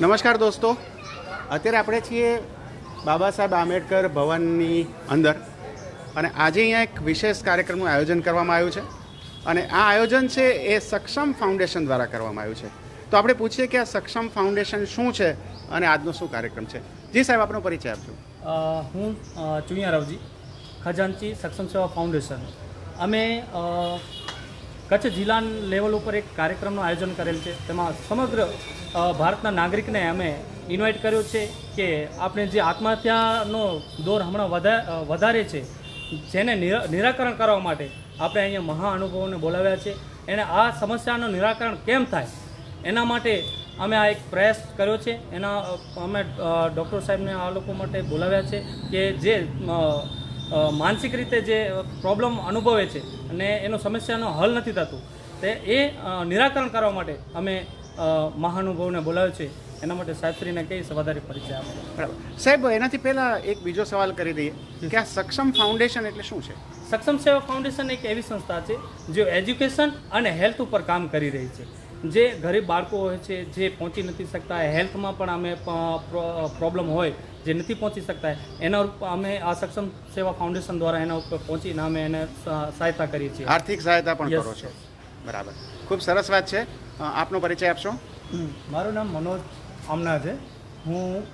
નમસ્કાર દોસ્તો. અત્યારે આપણે છીએ બાબા સાહેબ આંબેડકર ભવનની અંદર અને આજે અહીંયા એક વિશેષ કાર્યક્રમનું આયોજન કરવામાં આવ્યું છે. અને આ આયોજન છે એ સક્ષમ ફાઉન્ડેશન દ્વારા કરવામાં આવ્યું છે. તો આપણે પૂછીએ કે આ સક્ષમ ફાઉન્ડેશન શું છે અને આજનો શું કાર્યક્રમ છે? જી સાહેબ, આપનો પરિચય આપજો. હું ચુનિયા રાવજી ખજાનચી સક્ષમ સેવા ફાઉન્ડેશન. અમે કચ્છ જિલ્લા લેવલ ઉપર એક કાર્યક્રમનું આયોજન કરેલ છે. તેમાં સમગ્ર ભારતના નાગરિકને અમે ઇન્વાઇટ કર્યો છે કે આપણે જે આત્મહત્યાનો દોર હમણાં વધા વધારે છે, જેને નિરા- નિરાકરણ કરવા માટે આપણે અહીંયા મહાઅનુભવોને બોલાવ્યા છે. એને આ સમસ્યાનું નિરાકરણ કેમ થાય? એના માટે અમે આ એક પ્રયાસ કર્યો છે. એના અમે ડૉક્ટર સાહેબને આ લોકો માટે બોલાવ્યા છે કે જે માનસિક રીતે જે પ્રોબ્લેમ અનુભવે છે અને એનો સમસ્યાનો હલ નથી થતું તે એ નિરાકરણ કરવા માટે અમે મહાનુભવને બોલાવ્યો છે. એના માટે સાહેબશ્રીને કહીશ વધારે પરિચય આપે. બરાબર. સાહેબ એનાથી પહેલાં એક બીજો સવાલ કરી દઈએ. કે આ સક્ષમ ફાઉન્ડેશન એટલે શું છે? સક્ષમ સેવા ફાઉન્ડેશન એક એવી સંસ્થા છે જે એજ્યુકેશન અને હેલ્થ ઉપર કામ કરી રહી છે. જે ગરીબ બાળકો હોય છે જે પહોંચી નથી શકતા હેલ્થમાં પણ અમે પ્રોબ્લેમ હોય જે નથી પહોંચી શકતા એના ઉપર અમે આ સક્ષમ સેવા ફાઉન્ડેશન દ્વારા એના ઉપર પહોંચીને અમે એને સહાયતા કરીએ છીએ. આર્થિક સહાયતા પણ કરો છો. બરાબર. ખૂબ સરસ વાત છે. આપનો પરિચય આપશો? મારું નામ મનોજ આમના છે. હું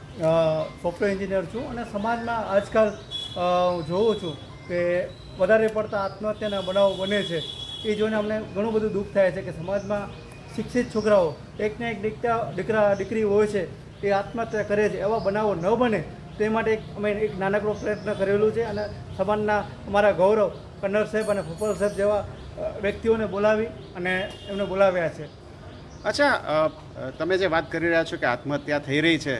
સોફ્ટવેર એન્જિનિયર છું અને સમાજમાં આજકાલ જોઉં છું કે વધારે પડતા આત્મહત્યાના બનાવો બને છે. એ જોઈને અમને ઘણું બધું દુઃખ થાય છે કે સમાજમાં શિક્ષિત છોકરાઓ એકને એક દીકરા દીકરા દીકરી હોય છે. એ આત્મહત્યા કરે છે એવા બનાવો ન બને. તે માટે એક અમે એક નાનકડો પ્રયત્ન કરેલું છે અને સમાજના અમારા ગૌરવ કન્નર સાહેબ અને ફૂફલ સાહેબ જેવા વ્યક્તિઓને બોલાવી અને એમને બોલાવ્યા છે. અચ્છા તમે જે વાત કરી રહ્યા છો કે આત્મહત્યા થઈ રહી છે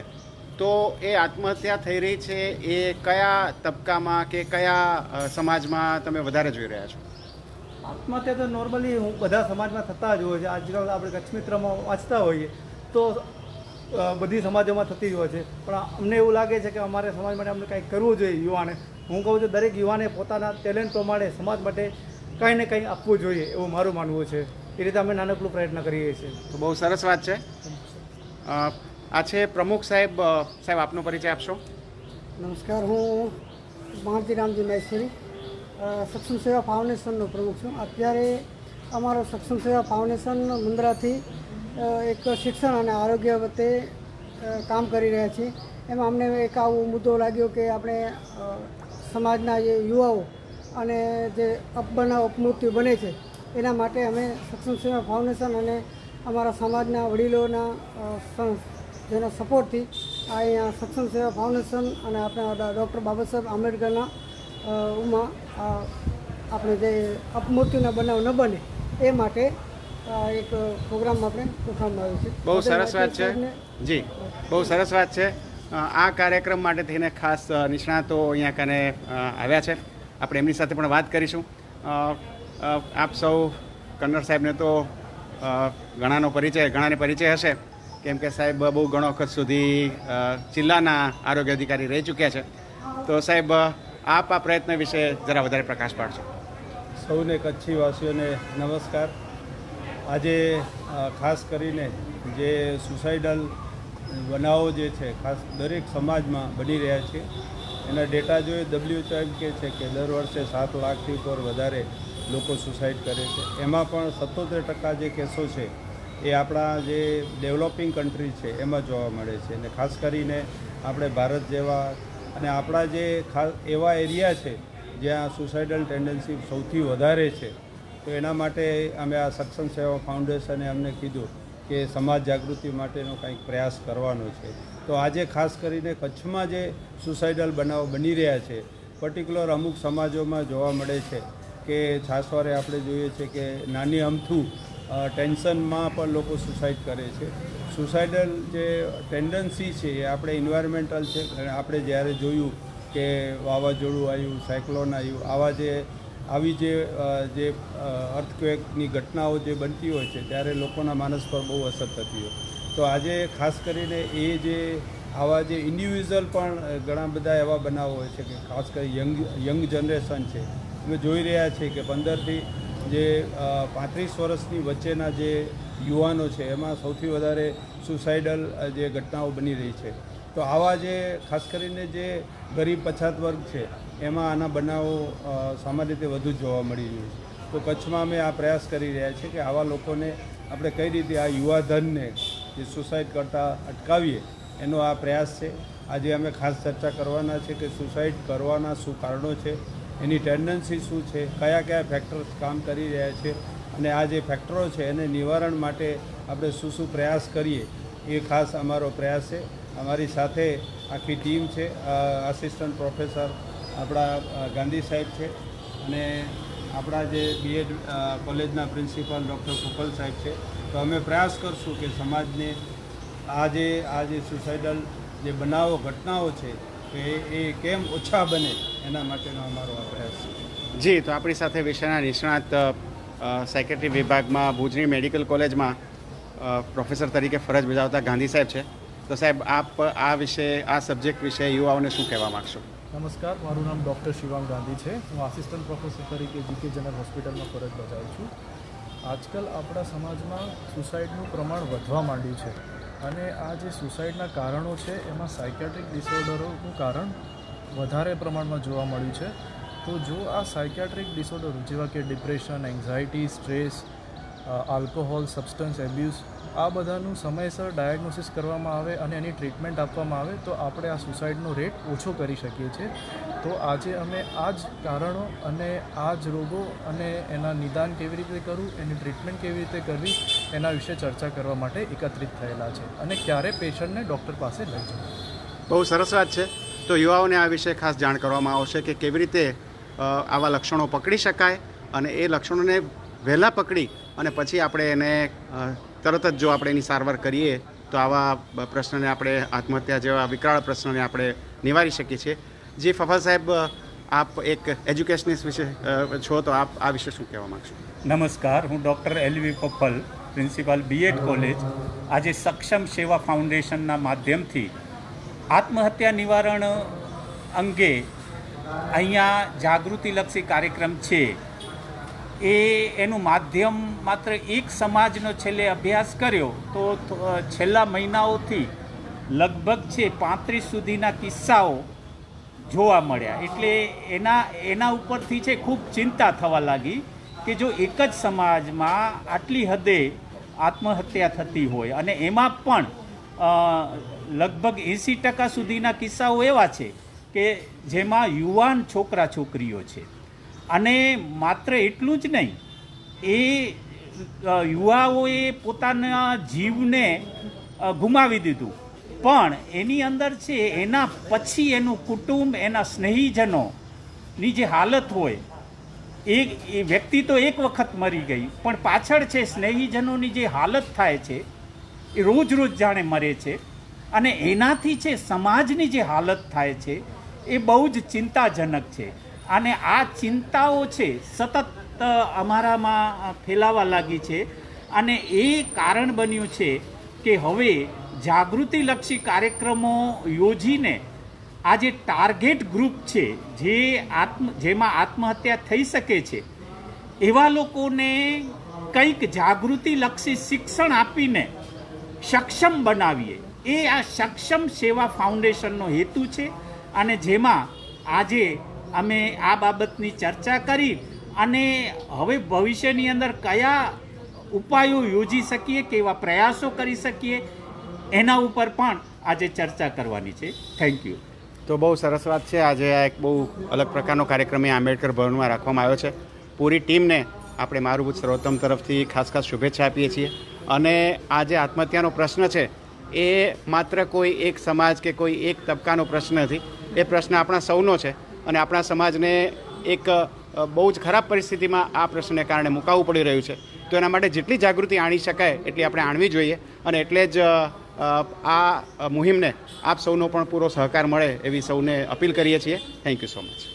તો એ આત્મહત્યા થઈ રહી છે એ કયા તબક્કામાં કે કયા સમાજમાં તમે વધારે જોઈ રહ્યા છો? આત્મહત્યા તો નોર્મલી હું બધા સમાજમાં થતા જ હોય છે. આજકાલ આપણે કચ્છ મિત્રમાં વાંચતા હોઈએ. તો બધી સમાજોમાં થતી જ હોય છે. પણ અમને એવું લાગે છે કે અમારે સમાજ માટે અમને કંઈક કરવું જોઈએ યુવાને. હું કહું છું દરેક યુવાને પોતાના ટેલેન્ટ પ્રમાણે સમાજ માટે કંઈ ને કંઈ આપવું જોઈએ એવું મારું માનવું છે. એ રીતે અમે નાનકડું પ્રયત્ન કરીએ છીએ. તો બહુ સરસ વાત છે. આ છે પ્રમુખ સાહેબ સાહેબ આપનો પરિચય આપશો? નમસ્કાર હું મહાંતિ રામજી મહેશ્વરી સક્ષમ સેવા ફાઉન્ડેશનનો પ્રમુખ છું. અત્યારે અમારો સક્ષમ સેવા ફાઉન્ડેશન મુન્દ્રાથી એક શિક્ષણ અને આરોગ્ય વચ્ચે કામ કરી રહ્યા છીએ. એમાં અમને એક આવો મુદ્દો લાગ્યો કે આપણે સમાજના જે યુવાઓ અને જે અપબનાવ અપમૃત્યુ બને છે, એના માટે અમે સક્ષમ સેવા ફાઉન્ડેશન અને અમારા સમાજના વડીલોના જેના સપોર્ટથી આ અહીંયા સક્ષમ સેવા ફાઉન્ડેશન અને આપણા ડૉક્ટર બાબા સાહેબ આંબેડકરના ઉમાં આપણે જે અપમૃત્યુના બનાવ ન બને, એ માટે એક પ્રોગ્રામ આપણે ગોઠવવામાં આવ્યો છે. બહુ સરસ વાત છે. જી બહુ સરસ વાત છે. આ કાર્યક્રમ માટે થઈને ખાસ નિષ્ણાતો અહીંયા કને આવ્યા છે. આપણે એમની સાથે પણ વાત કરીશું. આપ સૌ કન્નર સાહેબને તો ઘણાનો પરિચય ઘણાને પરિચય હશે. કેમ કે સાહેબ બહુ ઘણો વખત સુધી જિલ્લાના આરોગ્ય અધિકારી રહી ચૂક્યા છે. તો સાહેબ આપ આ પ્રયત્ન વિશે જરા વધારે પ્રકાશ પાડશો. સૌને કચ્છી વાસીઓને નમસ્કાર. આજે ખાસ કરીને જે સુસાઇડલ બનાવો જે છે, ખાસ દરેક સમાજમાં બની રહ્યા છે. એના ડેટા જોઈએ ડબ્લ્યુએચઓ એમ કહે છે કે દર વર્ષે સાત લાખથી ઉપર વધારે લોકો સુસાઇડ કરે છે. એમાં પણ સત્તોતેર ટકા જે કેસો છે, એ આપણા જે ડેવલપિંગ કન્ટ્રી છે, એમાં જોવા મળે છે. અને ખાસ કરીને આપણે ભારત જેવા અને આપણા જે ખાસ એવા એરિયા છે, જ્યાં સુસાઇડલ ટેન્ડન્સી સૌથી વધારે છે તો એના માટે અમે આ સક્ષમ સેવા ફાઉન્ડેશને અમને કીધું કે સમાજ જાગૃતિ માટેનો કંઈક પ્રયાસ કરવાનો છે. તો આજે ખાસ કરીને કચ્છમાં જે સુસાઇડલ બનાવો બની રહ્યા છે, પર્ટિક્યુલર અમુક સમાજોમાં જોવા મળે છે કે છાસવારે આપણે જોઈએ છે કે નાની અમથું ટેન્શનમાં પણ લોકો સુસાઇડ કરે છે. સુસાઇડલ જે ટેન્ડન્સી છે એ આપણે ઇન્વાયરમેન્ટલ છે. આપણે જ્યારે જોયું કે વાવાઝોડું આવ્યું, સાયક્લોન આવ્યું, આવા જે આવી જે જે અર્થક્વેકની ઘટનાઓ જે બનતી હોય છે, ત્યારે લોકોના માનસ પર બહુ અસર થતી હોય. તો આજે ખાસ કરીને એ જે, આવા જે ઇન્ડિવિઝ્યુઅલ પણ ઘણા બધા એવા બનાવો હોય છે કે ખાસ કરી યંગ યંગ જનરેશન છે અમે જોઈ રહ્યા છીએ કે પંદરથી જે પાંત્રીસ વર્ષની વચ્ચેના જે યુવાનો છે, એમાં સૌથી વધારે સુસાઇડલ જે ઘટનાઓ બની રહી છે. તો આવા જે, ખાસ કરીને જે ગરીબ પછાત વર્ગ છે, એમાં આના બનાવો સામાન્ય રીતે વધુ જોવા મળી રહ્યું છે. તો કચ્છમાં અમે આ પ્રયાસ કરી રહ્યા છીએ કે આવા લોકોને આપણે કઈ રીતે આ યુવાધનને જે સુસાઇડ કરતા અટકાવીએ, એનો આ પ્રયાસ છે. આજે અમે ખાસ ચર્ચા કરવાના છે કે સુસાઇડ કરવાના શું કારણો છે, એની ટેન્ડન્સી શું છે, કયા કયા ફેક્ટર્સ કામ કરી રહ્યા છે, અને આ જે ફેક્ટરો છે એને નિવારણ માટે આપણે શું શું પ્રયાસ કરીએ, એ ખાસ અમારો પ્રયાસ છે. અમારી સાથે આખી ટીમ છે આસિસ્ટન્ટ પ્રોફેસર આપણા ગાંધી સાહેબ છે અને આપણા જે બીએડ કોલેજના પ્રિન્સિપાલ ડૉક્ટર કુપલ સાહેબ છે. તો અમે પ્રયાસ કરશું કે સમાજને આ જે આ જે સુસાઇડલ જે બનાવો, ઘટનાઓ છે એ એ કેમ ઓછા બને એના માટેનો અમારો આ પ્રયાસ છે. જી, તો આપણી સાથે વિષયના નિષ્ણાત સેક્રેટરી વિભાગમાં ભુજની મેડિકલ કોલેજમાં પ્રોફેસર તરીકે ફરજ બજાવતા ગાંધી સાહેબ છે. તો સાહેબ, આપ આ વિશે, આ સબ્જેક્ટ વિશે યુવાઓને શું કહેવા માગશો? નમસ્કાર, મારું નામ ડૉક્ટર શિવામ ગાંધી છે. હું આસિસ્ટન્ટ પ્રોફેસર તરીકે જીકે જનરલ હોસ્પિટલમાં ફરજ બજાવું છું. આજકાલ આપણા સમાજમાં સુસાઇડનું પ્રમાણ વધવા માંડ્યું છે અને આ જે સુસાઇડના કારણો છે, એમાં સાયકેટ્રિક ડિસઓર્ડરોનું કારણ વધારે પ્રમાણમાં જોવા મળ્યું છે. તો જો આ સાયકેટ્રિક ડિસઓર્ડરો જેવા કે depression anxiety stress alcohol substance abuse આ બધાનું સમયસર ડાયગ્નોસિસ કરવામાં આવે અને એની ટ્રીટમેન્ટ આપવામાં આવે તો આપણે આ સુસાઇડનો રેટ ઓછો કરી શકીએ છીએ. તો આજે અમે આ જ કારણો અને આ જ રોગો અને એના નિદાન કેવી રીતે કરવું, એની ટ્રીટમેન્ટ કેવી રીતે કરવી, એના વિશે ચર્ચા કરવા માટે એકત્રિત થયેલા છે અને ક્યારે પેશન્ટને ડૉક્ટર પાસે લઈ જવું. બહુ સરસ વાત છે. તો યુવાઓને આ વિશે ખાસ જાણ કરવામાં આવશે કે કેવી રીતે આવા લક્ષણો પકડી શકાય અને એ લક્ષણોને વહેલા પકડી અને પછી આપણે એને તરત જ જો આપણે એની સારવાર કરીએ, તો આવા પ્રશ્નને આપણે આત્મહત્યા જેવા વિકરાળ પ્રશ્નોને આપણે નિવારી શકીએ છીએ. જે ફફા સાહેબ આપ એક એજ્યુકેશનિસ્ટ વિશે છો, તો આપ આ વિશે શું કહેવા માગશો? નમસ્કાર, હું ડૉક્ટર એલવી પપ્પલ પ્રિન્સિપાલ બીએડ કોલેજ. આજે સક્ષમ સેવા ફાઉન્ડેશનના માધ્યમથી આત્મહત્યા નિવારણ અંગે અહીંયા જાગૃતિલક્ષી કાર્યક્રમ છે. એ એનું માધ્યમ માત્ર એક સમાજનો છેલ્લે અભ્યાસ કર્યો તો છેલ્લા મહિનાઓથી લગભગ છે પાંત્રીસ સુધીના કિસ્સાઓ જોવા મળ્યા. એટલે એના એના ઉપરથી છે ખૂબ ચિંતા થવા લાગી કે જો એક જ સમાજમાં આટલી હદે આત્મહત્યા થતી હોય અને એમાં પણ લગભગ એંસી ટકા સુધીના કિસ્સાઓ એવા છે કે જેમાં યુવાન છોકરા છોકરીઓ છે. અને માત્ર એટલું જ નહીં, એ યુવાઓએ પોતાના જીવને ગુમાવી દીધું. પણ એની અંદર છે, એના પછી એનું કુટુંબ, એના સ્નેહીજનોની જે હાલત હોય, એ એ વ્યક્તિ તો એક વખત મરી ગઈ, પણ પાછળ છે સ્નેહીજનોની જે હાલત થાય છે, એ રોજ રોજ જાણે મરે છે. અને એનાથી છે, સમાજની જે હાલત થાય છે, એ બહુ જ ચિંતાજનક છે. અને આ ચિંતાઓ છે સતત અમારામાં ફેલાવા લાગી છે. અને એ કારણ બન્યું છે કે હવે જાગૃતિલક્ષી કાર્યક્રમો યોજીને આ જે ટાર્ગેટ ગ્રુપ છે, જે આત્મ, જેમાં આત્મહત્યા થઈ શકે છે, એવા લોકોને કંઈક જાગૃતિલક્ષી શિક્ષણ આપીને સક્ષમ બનાવીએ. એ આ સક્ષમ સેવા ફાઉન્ડેશનનો હેતુ છે અને જેમાં આજે અમે આ બાબતની ચર્ચા કરી અને હવે ભવિષ્યની અંદર કયા ઉપાયો યોજી શકીએ, કેવા પ્રયાસો કરી શકીએ, એના ઉપર પણ આજે ચર્ચા કરવાની છે. થેન્ક યુ તો બહુ સરસ વાત છે. આજે આ એક બહુ અલગ પ્રકારનો કાર્યક્રમ એ આંબેડકર ભવનમાં રાખવામાં આવ્યો છે. પૂરી ટીમને આપણે મારું સર્વોત્તમ તરફથી ખાસ ખાસ શુભેચ્છા આપીએ છીએ. અને આ જે આત્મહત્યાનો પ્રશ્ન છે, એ માત્ર કોઈ એક સમાજ કે કોઈ એક તબક્કાનો પ્રશ્ન નથી. એ પ્રશ્ન આપણા સૌનો છે. અને આપણા સમાજને એક બહુ જ ખરાબ પરિસ્થિતિમાં આ પ્રશ્નને કારણે મુકાવવું પડી રહ્યું છે. તો એના માટે જેટલી જાગૃતિ આણી શકાય એટલી આપણે આણવી જોઈએ અને એટલે જ આ મુહિમને આપ સૌનો પણ પૂરો સહકાર મળે એવી સૌને અપીલ કરીએ છીએ. Thank you so much